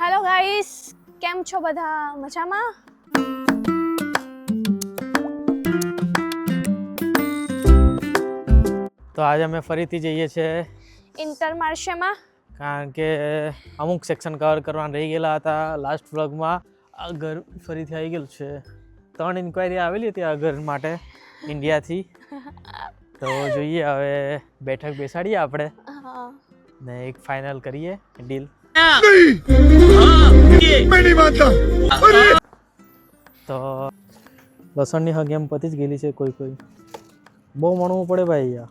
Hello guys કેમ છો બધા? મજામાં? તો આજે અમે ફરીથી જઈએ છીએ ઇન્ટરમાર્શેમાં કારણ કે અમુક સેક્શન કવર કરવાના રહી ગયેલા હતા લાસ્ટ વ્લોગમાં આ ઘર ફરીથી આવી ગયેલું છે. ત્રણ ઇન્ક્વાયરી આવેલી હતી આ ઘર માટે ઇન્ડિયાથી તો જોઈએ હવે બેઠક બેસાડીએ આપણે ને એક ફાઇનલ કરીએ ડીલ मैं नहीं मानता તો લસણની હગ એમ પતી જ ગયેલી છે કોઈ કોઈ બહુ મણવું પડે ભાઈ યાર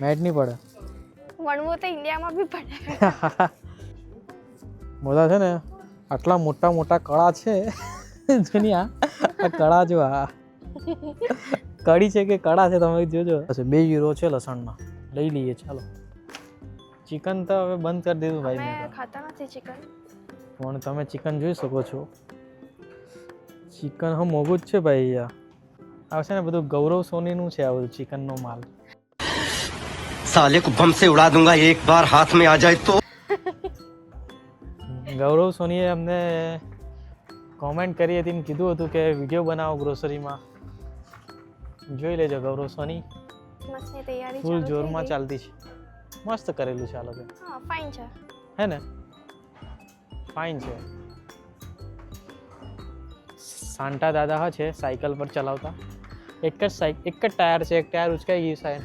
મેટ નહીં પડે વણવું તો ઇન્ડિયામાં બી પડે મોટા છે ને આટલા મોટા મોટા કળા છે જોની આ આ કળા જો આ કડી છે કે કળા છે તમે જોજો બે યુરો છે લસણના લઈ લઈએ ચાલો ચિકન તો હવે બંધ કરી દીધું ભાઈ મેં ખાતા નથી ચિકન. પણ તમે ચિકન જોઈ શકો છો. ચિકન હમ મોંઘું જ છે ભાઈ આવશે ને બધું ગૌરવ સોનીનું છે આ બધું ચિકનનો માલ. સાલે કો બમ ઉડા દુંગા એક બાર હાથ મે આ જાય તો. ગૌરવ સોનીએ અમને કોમેન્ટ કરી હતી ને કીધું હતું કે વિડિયો બનાવો ગ્રોસરીમાં જોઈ લેજો ગૌરવ સોની. ફૂલ જોરમાં ચાલતી છે. મસ્ત કરેલું છે આ લોકો હા ફાઇન છે. હે ને? ફાઇન છે. સાંટા દાદા હા છે સાયકલ પર ચલાવતા. એક જ સાયક એક જ ટાયર છે એક ટાયર ઉચકાઈ ગયું સાહેબ.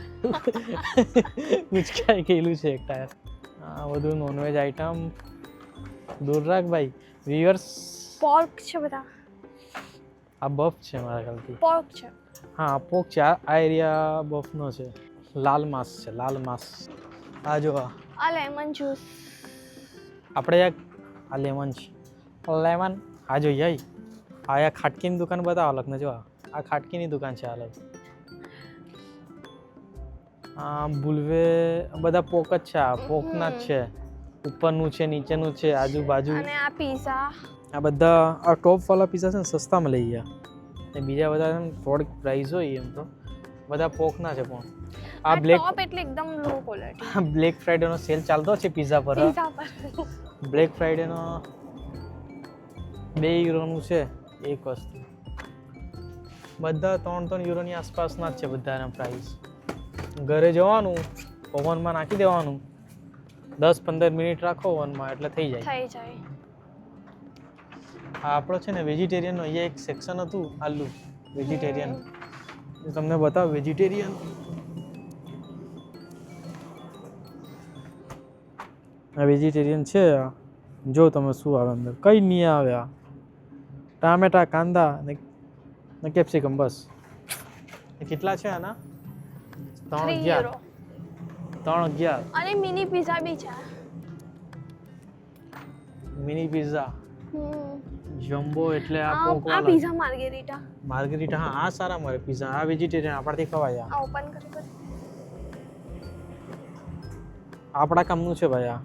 ઉચકાઈ ગયેલું છે એક ટાયર. આ બધું નોનવેજ આઈટમ દૂર રાખ ભાઈ. વ્યુઅર્સ પોર્ક છે બધા. આ બફ છે મારા ખ્યાલથી. પોર્ક છે. હા પોક છે. આ એરિયા બફનો છે. લાલ માસ છે લાલ માંસ. આ જો આ. લેમન જ્યુસ આપણે એક આ લેમન છે. લેમન આ જો યઈ આ યા ખાટકીની દુકાન બતાવો અલગ ને જો આ. ખાટકીની દુકાન છે અલગ. આ બુલવે બધા પોક જ છે આ. પોકના જ છે. ઉપરનું છે નીચેનું છે આજુબાજુ. અને આ પીઝા આ બધા આ ટોપ વાળા પીઝા છે ને સસ્તામાં લઈ ગયા. બીજા બધા થોડીક પ્રાઇસ હોય એમ તો. બધા પોકના છે પણ. આ બ્લેક ટોપ એટલે એકદમ લો ક્વોલિટી બ્લેક ફ્રાઈડેનો સેલ ચાલતો છે પિઝા પર પિઝા પર. બ્લેક ફ્રાઈડેનો બે યુરોનું છે એક વસ્તુ. બધા ત્રણ ત્રણ યુરોની આસપાસના જ છે બધાના પ્રાઇસ ઘરે જવાનું ઓવનમાં નાખી દેવાનું. દસ પંદર મિનિટ રાખો ઓવનમાં એટલે થઈ જાય. થઈ જાય. આપણો છે ને વેજીટેરિયનનો અહીંયા એક સેક્શન હતું આલુ. વેજીટેરિયન તમને બતાવ વેજીટેરિયન આ વેજીટેરિયન છે જો તમે શું આવે અંદર. કઈ નહીં આવે આ. ટામેટા કાંદા ને કેપ્સિકમ બસ. એ કેટલા છે આના? ત્રણ અગિયાર. ત્રણ અગિયાર. અને મિની પીઝા બી છે. મિની પિઝા જમ્બો એટલે આ આ આ પીઝા માર્ગેરીટા માર્ગરીટા હા આ સારા મળે પીઝા આ વેજીટેરિયન આપણાથી ખવાય આ. ઓપન કરી આપણા કામનું છે ભાઈ આ.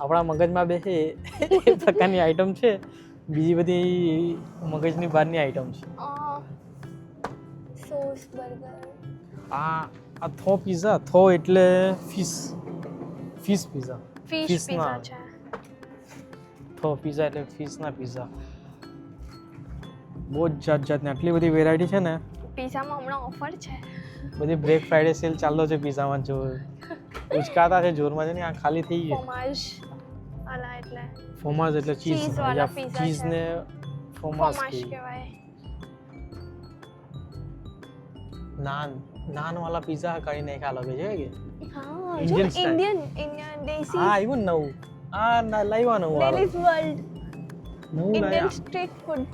આપણા મગજમાં બેસે એ પ્રકારની આઈટમ છે. બીજી બધી મગજની બહારની આઈટમ છે. Sauce burger. આ આ થો પીઝા થો એટલે fish fish pizza fish pizza છે થો પીઝા એટલે ફિશના પીઝા બહુ જ જાત જાતની આટલી બધી વેરાયટી છે ને. પીઝામાં હમણાં ઓફર છે. બધી બ્રેક ફ્રાઈડે સેલ ચાલતો છે પીઝામાં જો. ઉચકાતા છે જોરમાં છે ને આ ખાલી થઈ ગઈ ફોમાજ આલા એટલે. ફોમાજ એટલે ચીઝ. ચીઝ ને ફોમાજ કહેવાય. નાન નાન વાળા પિઝા કાઢી નાખ્યા ખાલો છે કે? હા. ઇન્ડિયન ઇન્ડિયન દેસી હા ને નવું. આ ના લાવ્યા નવું વાળું. ડેલીઝ વર્લ્ડ નવું ઇન્ડિયન સ્ટ્રીટ ફૂડ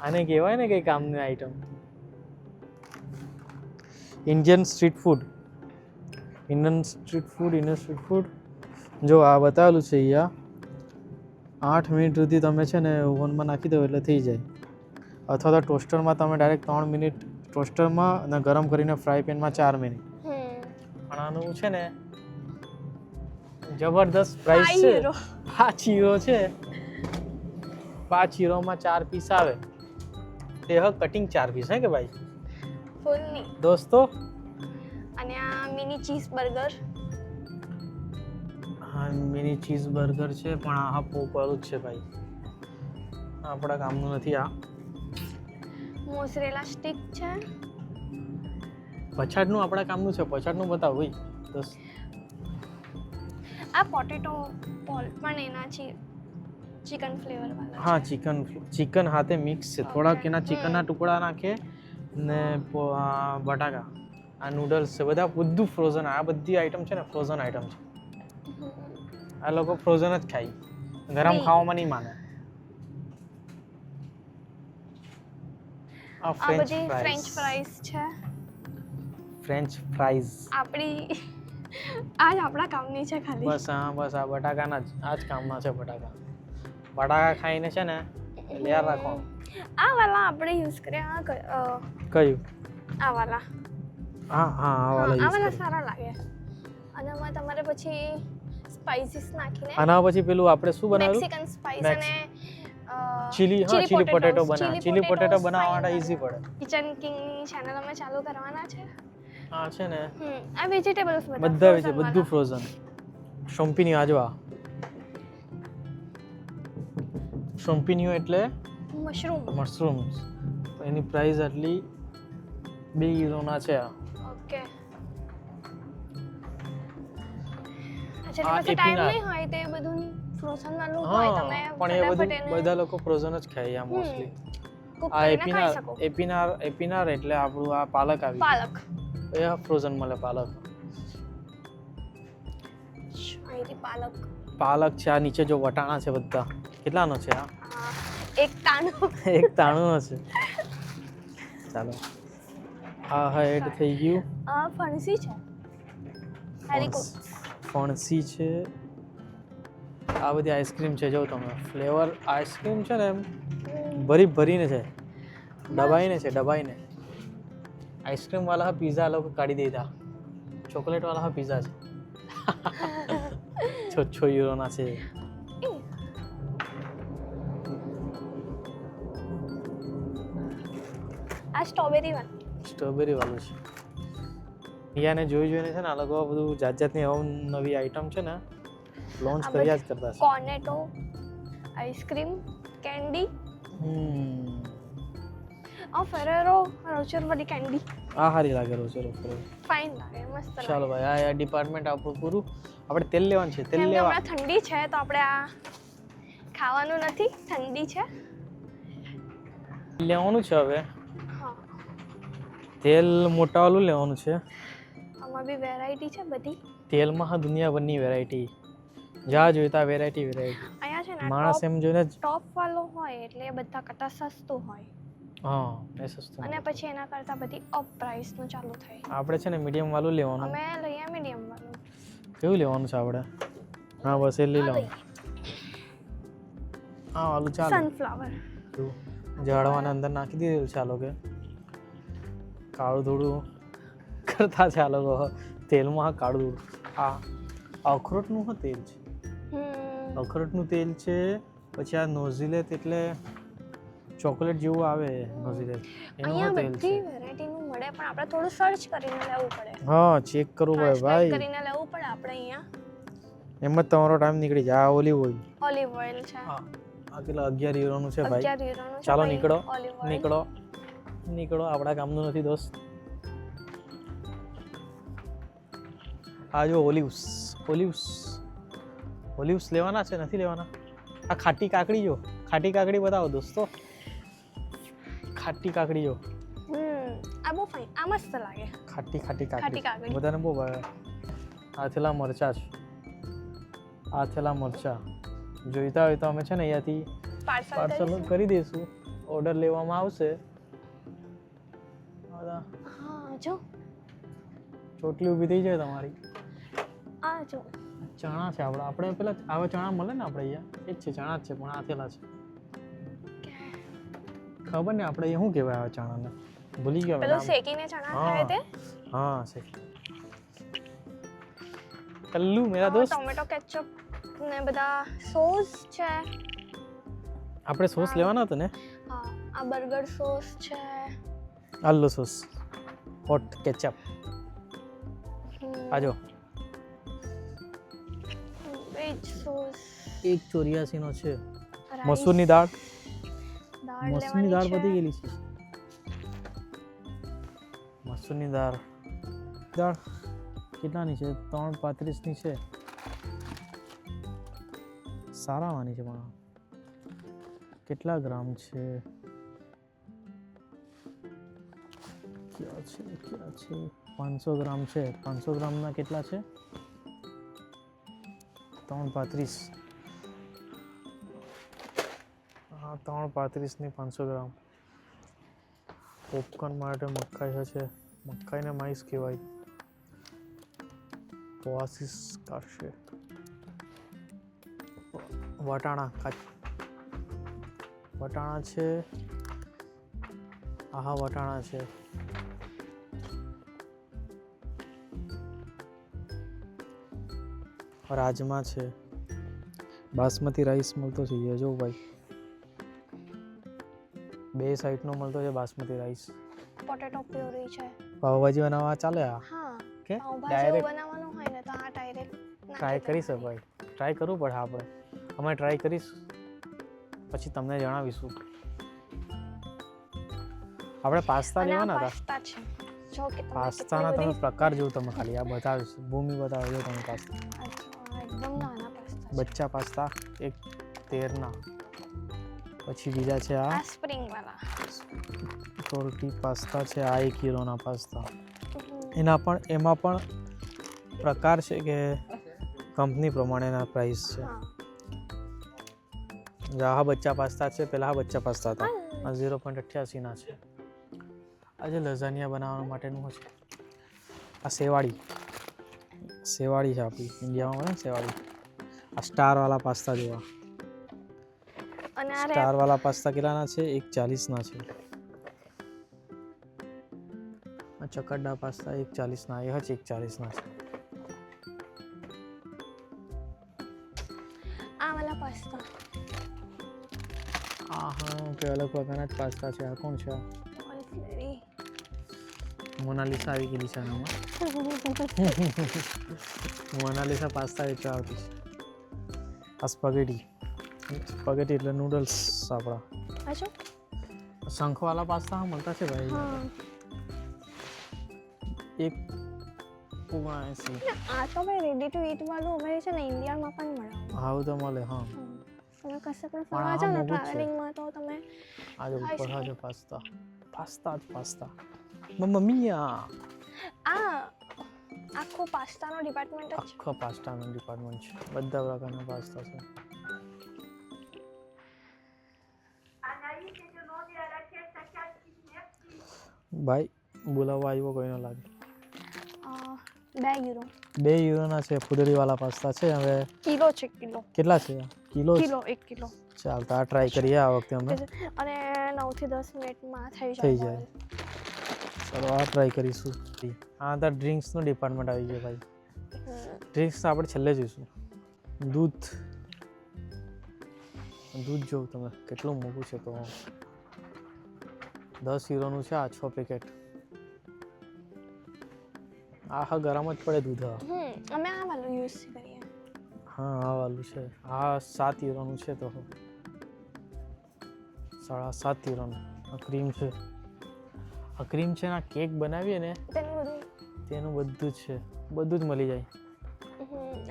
આને કહેવાય ને કઈ કામની item Indian street food Indian street food Indian street food જો આ બતાવેલું છે અહીંયા આઠ મિનિટ સુધી તમે છે ને ઓવનમાં નાખી દો એટલે થઈ જાય. અથવા તો ટોસ્ટરમાં તમે ડાયરેક્ટ ત્રણ મિનિટ ટોસ્ટરમાં અને ગરમ કરીને ફ્રાય પેનમાં ચાર મિનિટ. હમ. પણ આનું છે ને જબરદસ્ત પ્રાઇસ છે. પાંચ હીરો છે. પાંચ હીરોમાં ચાર પીસ આવે. તે હ કટિંગ ચાર પીસ હે કે ભાઈ? દોસ્તો મિની ચીઝ બર્ગર હા મિની ચીઝ બર્ગર છે પણ આ પોક વાળું જ છે ભાઈ. આપણા કામનું નથી આ. મોસરેલા સ્ટીક છે? પછાડનું આપણા કામનું છે પછાડનું બતાવ ભાઈ. દસ. આ પોટેટો પોલ પણ એના છે ચિકન ફ્લેવર વાળા હા ચિકન ચિકન હાથે મિક્સ છે. થોડાક. એના ચિકનના ટુકડા નાખે ને બટાકા. આ નૂડલ્સ છે બધા બધું ફ્રોઝન આ બધી આઈટમ છે ને ફ્રોઝન આઈટમ છે. આ લોકો ફ્રોઝન જ ખાય. ગરમ ખાવામાં નહીં માને. આ ફ્રેન્ચ ફ્રાઈઝ છે. ફ્રેન્ચ ફ્રાઈઝ આપણી આજ આપણા કામની છે ખાલી. બસ હા બસ આ બટાકાના જ આ જ કામના છે બટાકા. બટાકા ખાઈને છે ને લેર રાખવાનું આ વાલા આપણે યુઝ કર્યા કયું? આ વાલા. હા હા આ આ સારા લાગે. અને એમાં તમારે પછી સ્પાઇસીસ નાખીને આના પછી પેલું આપણે શું બનાવેલું? મેક્સિકન સ્પાઇસ અને ચીલી હા ચીલી પોટેટો બનાવ. ચીલી પોટેટો બનાવવા માટે ઈઝી પડે. કિચન કિંગ ચેનલ અમે ચાલુ કરવાના છે. હા છે ને. આ વેજીટેબલ્સ બધા બધા ફ્રોઝન શોમ્પિનિયો આજવા શોમ્પિનિયો એટલે. મશરૂમ મશરૂમ્સ એની પ્રાઇસ આટલી બે યુરોના છે આ. જેની પાસે ટાઈમ નહીં હોય તે બધું ફ્રોઝન વાળું હોય તમે પણ એ બધું બધા લોકો ફ્રોઝન જ ખાય આ મોસ્ટલી આ એપિનાર એપિનાર એપિનાર એટલે આપણું આ પાલક આવી પાલક. એ ફ્રોઝન મળે પાલક. પાલક. પાલક છે આ નીચે જો વટાણા છે બધા. કેટલાનો છે આ? એક તાણું એક તાણું છે. ચાલો. આ હા એડ થઈ ગયું. આ ફણસી છે. હેરિકોટ ફણસી છે. આ બધી આઈસ્ક્રીમ છે જો તમે. ફ્લેવર આઈસ્ક્રીમ છે ને એમ ભરી ભરીને છે. દબાઈને છે દબાઈને. આઈસ્ક્રીમ વાળા પીઝા લોકો કાઢી દીધા ચોકલેટ વાળા પીઝા છે. છ છ યુરોના છે. આ સ્ટ્રોબેરી વાળું. સ્ટ્રોબેરી વાળું છે. પિયાને જોઈ જોઈને છે ને આ લોકો બધું જાત જાતની નવી આઈટમ છે ને લોન્ચ કર્યા જ કરતા છે કોનેટો આઈસ્ક્રીમ કેન્ડી હમ. આ ફેરેરો રોચર વાળી કેન્ડી આ હારી લાગે રોચર રોજ ફાઇન લાગે મસ્ત ચાલો ભાઈ આ આ ડિપાર્ટમેન્ટ આપણું પૂરું. આપણે તેલ લેવાનું છે તેલ લેવા હમણાં ઠંડી છે તો આપણે આ ખાવાનું નથી ઠંડી છે. લેવાનું છે હવે. તેલ મોટા વાળું લેવાનું છે. આમાં બી વેરાયટી છે બધી? તેલમાં હા દુનિયાભરની વેરાયટી જ્યાં જોઈતા વેરાયટી વેરાયટી અહીંયા છે ને માણસ એમ જોઈને ટોપ વાળો હોય એટલે એ બધા કરતા સસ્તું હોય. હા એ સસ્તું અને પછી એના કરતાં બધી અપ પ્રાઇસનું ચાલુ થાય. આપણે છે ને મીડિયમ વાળું લેવાનું. અમે લઈએ મીડિયમ વાળું. કેવું લેવાનું છે આપણે? હા બસ એ લઈ લેવાનું. હા વાળું ચાલો. સનફ્લાવર ઝાડવાને અંદર નાખી દીધેલું ચાલો કે કાળું ધોળું. કરતા છે આ લોકો. તેલમાં કાળું આ અખરોટનું હા તેલ છે. અખરોટનું તેલ છે પછી આ નોઝિલેટ એટલે ચોકલેટ જેવું આવે નોઝિલેટ. એનું હા તેલ છે. વેરાયટીનું મળે પણ આપણે થોડું સર્ચ કરીને લેવું પડે. હા ચેક કરવું પડે ભાઈ. કરીને લેવું પડે આપણે અહીંયા. એમ જ તમારો ટાઈમ નીકળી જાય. આ ઓલિવ ઓઇલ ઓલિવ ઓઇલ છે. હા આ કેટલા અગિયાર યુરોનું છે ભાઈ. ચાલો નીકળો. નીકળો. નીકળો. આપણા કામનું નથી દોસ્ત. આ જો ઓલિવ્સ ઓલિવ્સ ઓલિવ્સ લેવાના છે નથી લેવાના? આ ખાટી કાકડી જો ખાટી કાકડી બતાવો દોસ્તો. ખાટી કાકડી જો આ બહુ ફાઈન આ મસ્ત લાગે. ખાટી ખાટી કાકડી. બધાને બહુ ભાવે. આ થેલા મરચા છે. આ થેલા મરચા. જોઈતા હોય તો અમે છે ને અહીંયાથી પાર્સલ પાર્સલ કરી દઈશું. ઓર્ડર લેવામાં આવશે. હા જો. ચોટલી ઊભી થઈ જાય તમારી. આ જો ચણા છે આપણા. આપણે પેલા આવા ચણા મળે ને આપણે અહીંયા? એ જ છે ચણા જ છે પણ આથેલા થેલા છે. ખબર ને આપણે શું કહેવાય આવા ચણાને? ભૂલી ગયા પેલું શેકીને ચણા. ખાય તે? હા શેકી. કલ્લુ મેરા દોસ્ત. ટોમેટો કેચઅપ ને બધા સોસ છે. આપણે સોસ લેવાના હતો ને? હા આ બર્ગર સોસ છે. આલ્લો સોસ. Hot ketchup. આજો. એક ચોર્યાસીનો છે. મસૂરની દાળ? મસૂરની દાળ વધી ગયેલી છે. મસૂરની દાળ. દાળ કેટલાની છે? ત્રણ પાંત્રીસની છે. સારા વાની છે પણ. કેટલા ગ્રામ છે? ક્યાં છે? ક્યાં છે? પાંચસો ગ્રામ છે. પાંચસો ગ્રામના કેટલા છે? ત્રણ પાંત્રીસ. હા, ત્રણ પાંત્રીસની પાંચસો ગ્રામ. પોપકોર્ન માટે મકાઈ હશે મકાઈને માઈસ કહેવાય. પોઆસીસ કાઢશે. વટાણા વટાણા છે. આહા, વટાણા છે. રાજમા છે. બાસમતી રાઈસ મળતો છે જો ભાઈ. બે સાઈડનો મળતો છે બાસમતી રાઈસ પોટેટો પ્યુરી છે. પાવભાજી બનાવવા ચાલે આ? હા. કે? ડાયરેક્ટ બનાવવાનું હોય ને તો આ ડાયરેક્ટ ટ્રાય કરી શકાય ટ્રાય કરવું પડે આપણે અમે ટ્રાય કરીશ. પછી તમને જણાવીશું. આપણે પાસ્તા લેવાના હતા. પાસ્તાના તમે પ્રકાર જોઉં તમે ખાલી. આ બતાવીશ. ભૂમિ બતાવજો તમે પાસ્તા. બચ્ચા પાસ્તા એક તેરના. પછી બીજા છે આ. સ્પ્રિંગ વાળા ટોર્ટી પાસ્તા છે આ એક કિલોના પાસ્તા. એના પણ એમાં પણ પ્રકાર છે કે કંપની પ્રમાણેના પ્રાઇસ છે. આ બચ્ચા પાસ્તા છે પહેલાં આ બચ્ચા પાસ્તા હતા. આ ઝીરો પોઈન્ટ અઠ્યાસીના છે. આજે લઝાનિયા બનાવવા માટેનું છે. આ સેવાળી. સેવાળી છે આપણી. ઇન્ડિયામાં બને સેવાળી. આ સ્ટારવાળા પાસ્તા જોવા. સ્ટાર સ્ટારવાળા પાસ્તા કેટલાના છે? એક ચાલીસના છે. આ પાસ્તા એક ચાલીસના એ હજ એક ચાલીસના છે. આ વાળા હા કે અલગ પ્રકારના જ પાસ્તા છે. આ કોણ છે? મોનાલિસા આવી ગયેલી છે આનામાં. મોનાલિસા પાસ્તા વેચવા આવતી છે. આ સ્પગેટી. સ્પગેટી એટલે નૂડલ્સ આપણા. હજુ શંખવાલા પાસ્તા હા મળતા છે ભાઈ. એક ઓગણએંસી ના, આ તો ભાઈ રેડી ટુ ઈટ વાળું હવે છે ને ઇન્ડિયામાં પણ મળે. આવું તો મળે હા. તમે કશે પણ ફરવા જાઓ ને. ટ્રાવેલિંગમાં તો તમે આજે ઉપર. છે પાસ્તા. પાસ્તા જ પાસ્તા. મમ્મી આ આખો પાસ્તાનો ડિપાર્ટમેન્ટ જ આખો પાસ્તાનો ડિપાર્ટમેન્ટ છે. બધા પ્રકારના પાસ્તા છે. ભાઈ બોલાવવા આવ્યો કોઈ ન લાગે. બે યુરો બે યુરોના છે ફુદડીવાળા પાસ્તા છે હવે કિલો છે કિલો. કેટલા છે? કિલો કિલો એક કિલો. ચાલતા ટ્રાય કરીએ આ વખતે અમે. અને નવથી દસ મિનિટમાં થઈ થઈ જાય. ચાલો આ ટ્રાય કરીશું. આ તો ડ્રિંક્સનું ડિપાર્ટમેન્ટ આવી ગયું ભાઈ. ડ્રિંક્સ આપણે છેલ્લે જોઈશું. દૂધ. દૂધ જોઉં તમે કેટલું મોંઘું છે તો. દસ યુરોનું છે આ છ પેકેટ આ હા ગરમ જ પડે દૂધ અમે આ વાળું યુઝ કરીએ. હા આ વાલું છે. આ સાત યુરોનું છે તો. સાડા સાત યુરોનું. આ ક્રીમ છે. આ ક્રીમ છે ને કેક બનાવીએ ને તેનું બધું? તેનું બધું જ છે. બધું જ મળી જાય.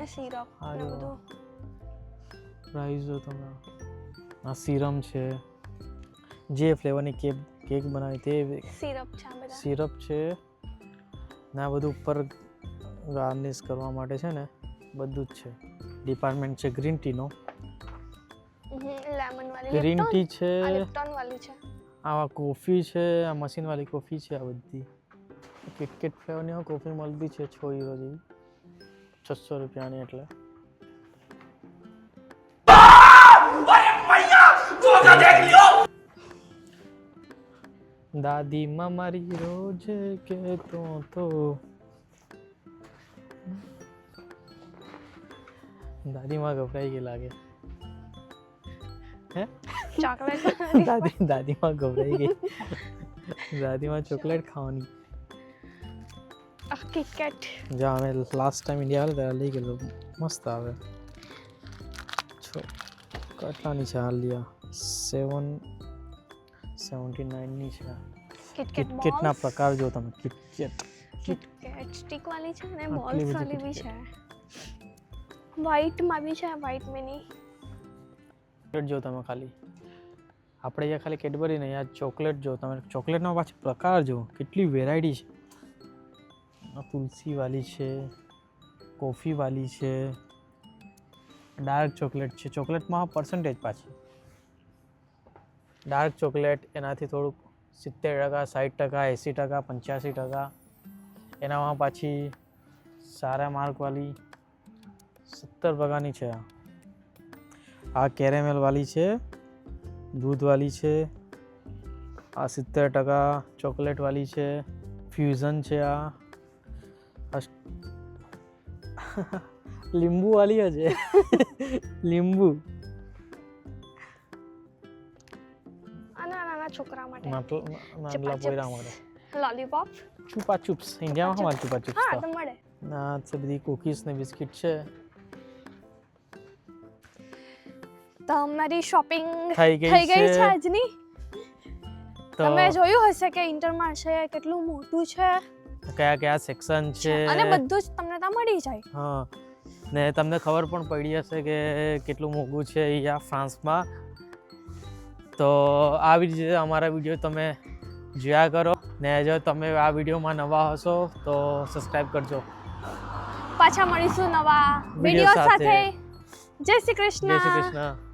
સિરપ. બધું. પ્રાઇસ જો તમે. આ સિરમ છે. જે ફ્લેવરની કેક કેક બનાવી તે સિરપ છે સિરપ છે. ના બધું ઉપર ગાર્નિશ કરવા માટે છે ને બધું જ છે. ડિપાર્ટમેન્ટ છે ગ્રીન ટીનો લેમન વાળી. ગ્રીન ટી છે. છે. આ કોફી છે, આ મશીનવાળી કોફી છે આ બધી. કિટકેટ ફ્લેવરની કોફી મળતી છે છ યુરો જેવી. છસો રૂપિયાની એટલે. દાદી મારી રોજ કેતો તો દાદીમાં ગભરાઈ ગઈ લાગે. ચોકલેટ દાદી દાદીમાં ગભરાઈ ગઈ. દાદીમાં ચોકલેટ ખાવાની. કિટકેટ. જ્યાં અમે લાસ્ટ ટાઈમ ઇન્ડિયા આવે ત્યારે લઈ ગયેલો. મસ્ત આવે. છો કેટલાની છે હાલિયા સેવન સેવન્ટી નાઇનની છે. કિટકેટ કિટકેટના પ્રકાર જો તમે. કિટકેટ. કિટકેટ સ્ટીક વાળી છે ને બોલ્સ વાળી બી છે. વ્હાઈટમાં બી છે વ્હાઈટ મિની જો તમે ખાલી. આપણે અહીંયા ખાલી કેડબરી નહીં, આ ચોકલેટ જો તમે. ચોકલેટનો પાછો પ્રકાર જો કેટલી વેરાયટી છે. તુલસીવાળી છે કોફીવાળી છે ડાર્ક ચોકલેટ છે. ચોકલેટમાં પર્સન્ટેજ પાછી. ડાર્ક ચોકલેટ એનાથી થોડુંક સિત્તેર ટકા સાઠ ટકા, એંસી ટકા, પંચ્યાસી ટકા. એનામાં પાછી સારા માર્કવાળી સત્તર પ્રકારની છે આ. આ કેરેમેલ વાલી છે દૂધવાળી છે આ સિત્તેર ટકા ચોકલેટ વાલી છે ફ્યુઝન છે આ. લીંબુ વાલી છે. લીંબુ. છોકરા માટે. પોયરા માટે. લોલીપોપ. Chupa Chups. ઇન્ડિયામાં શું ચુપા ચુપ્સ હા તો? તો મળે. ના છે બધી કુકીઝ ને બિસ્કિટ છે. તમારી શોપિંગ થઈ ગઈ છે. આજની. તો તમે જોયું હશે કે ઇન્ટરમાર્ટ છે કેટલું મોટું છે. કયા કયા સેક્શન છે. અને બધું જ તમને ત્યાં મળી જાય. હા. ને તમને ખબર પણ પડી હશે કે કેટલું મોંઘું છે અહીંયા ફ્રાન્સમાં. તો આવી રીતે અમારા વીડિયો તમે જોયા કરો. ને જો તમે આ વિડીયોમાં નવા હશો તો સબસ્ક્રાઈબ કરજો. પાછા મળીશું નવા વીડિયો. સાથે. જય શ્રી કૃષ્ણ. જય શ્રી કૃષ્ણ.